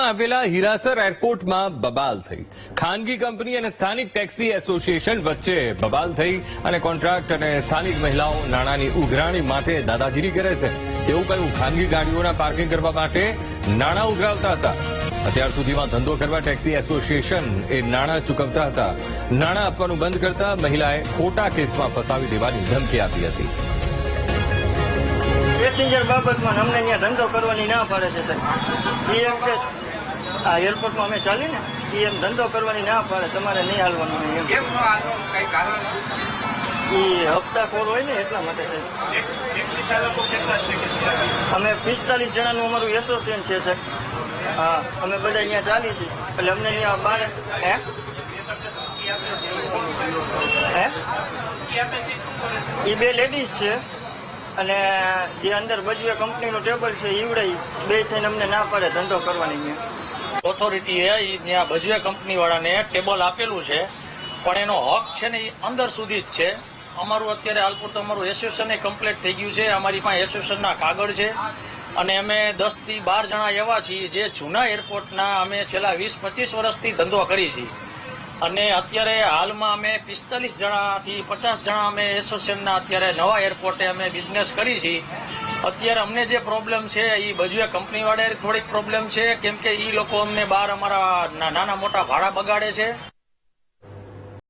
રાજકોટમાં આવેલા હીરાસર એરપોર્ટમાં બબાલ થઈ. ખાનગી કંપની અને સ્થાનિક ટેક્સી એસોસિએશન વચ્ચે બબાલ થઈ અને કોન્ટ્રાક્ટ અને સ્થાનિક મહિલાઓ નાણાંની ઉઘરાણી માટે દાદાગીરી કરે છે. તેવું કહ્યું. ખાનગી ગાડીઓના પાર્કિંગ કરવા માટે નાણાં ઉઘરાવતા હતા. અત્યાર સુધીમાં ધંધો કરવા ટેક્સી એસોસિએશન એ નાણાં ચૂકવતા હતા. નાણાં આપવાનું બંધ કરતા મહિલાએ ખોટા કેસમાં ફસાવી દેવાની ધમકી આપી હતી. પેસેન્જર બાબતમાં અમને અહીંયા ધંધો કરવાની ના પાડે છે સાહેબ. એ એમ કે આ એરપોર્ટમાં અમે ચાલીએ ને એ એમ ધંધો કરવાની ના પાડે તમારે નહીં હાલવાનું એમ. એ હપ્તાખોર હોય ને એટલા માટે સાહેબ અમે પિસ્તાલીસ જણાનું અમારું એસોસિએશન છે સાહેબ. હા અમે બધા અહીંયા ચાલી છીએ. એટલે અમને અહીંયા બાર હે? હે? એ બે લેડીઝ છે અને જે અંદર બજવે કંપનીનું ટેબલ છે ઈવડાઈ બે થઈને અમને ના પાડે ધંધો કરવાની અહીંયા. ઓથોરિટીએ ત્યાં ભજવે કંપનીવાળાને ટેબલ આપેલું છે. પણ એનો હક છે ને એ અંદર સુધી જ છે. અમારું અત્યારે હાલ પૂરતું અમારું એસોસિએશન કમ્પ્લીટ થઈ ગયું છે. અમારી પાસે એસોસિએશનના કાગળ છે. અને અમે દસથી બાર જણા એવા છીએ જે જૂના એરપોર્ટના અમે છેલ્લા વીસ પચીસ વર્ષથી ધંધો કરી છીએ. અને અત્યારે હાલમાં અમે પિસ્તાલીસ જણાથી પચાસ જણા અમે એસોસિએશનના અત્યારે નવા એરપોર્ટે અમે બિઝનેસ કરી છીએ. અત્યારે અમને જે પ્રોબ્લેમ છે એ બજવે કંપની વાળે થોડીક પ્રોબ્લેમ છે. કેમ કે એ લોકો અમને બહાર અમારા નાના મોટા ભાડા બગાડે છે.